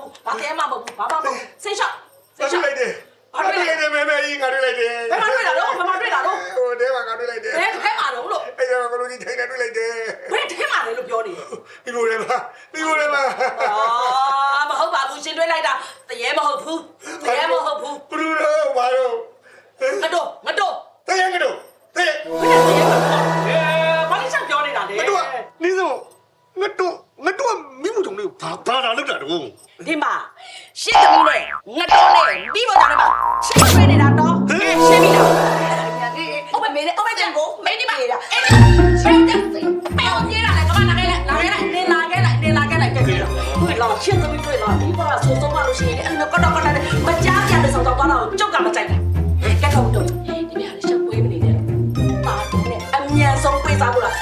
ဟုတ်ဘူးဘာတဲမှမဟုတ်ဘူးဘာမှမဟုတ်ဘူးစိတ်ရှောက်စိတ်ရှောက်လိုက်တယ်ဘာတွေ့လိုက်တယ်မဲမဲကြီးငါတွေ့လိုက်တယ်ဘယ်မှာတွေ့တာတော့ဘယ်မှာတွေ့တာတော့ဟိုတဲမှာငါတွေ့လိုက်တယ်ဘယ်ထဲမှာတော့လို့အဲ့ဒါကလူကြီးထိုင်နေတွေ့လိုက်တယ်ဘယ်ထဲမှာလဲလို့ပြောနေတယ်ဒီလိုလေပါဒီလိုလေပါအာမဟုတ်ပါဘူးရှင်တွေ့လိုက်တာတရေမဟုတ်ဘူးတရေမဟုတ်ဘူးဘူးတော့ဘာတော့မတော့မတော့ ဘာဘာလာလောက်တာတော့ဒီမှာရှစ်သမီးနဲ့ငတော့နဲ့ပြီးပေါ်တာနဲ့ပါရှစ်ဆွဲနေတာတော့ဟဲ့ရှင်းပြီလားအမေမေအမေတန်ကိုမင်းဒီမှာအဲ့ဒါချင်းတက်စီပောင်းနေတာလေကမနာခဲ့လိုက်လာခဲ့လိုက်နေလာခဲ့လိုက်နေလာခဲ့လိုက်ခဲ့ခဲ့တွေ့လားရှင်းသမီးတွေ့လားဒီပေါ်ကဆိုးဆုံးမှလို့ရှိရင်အဲ့ငကတော့ကတော့မကြားကြတဲ့ဆောင်တော့တော့ကြောက်ကမကြိုက်ဘူးကဲကောက်တော့ဒီနေ့ဟာရှင်းပွေးမနေနဲ့ပါတော့နဲ့အမြန်ဆုံးပြေးစားဖို့လား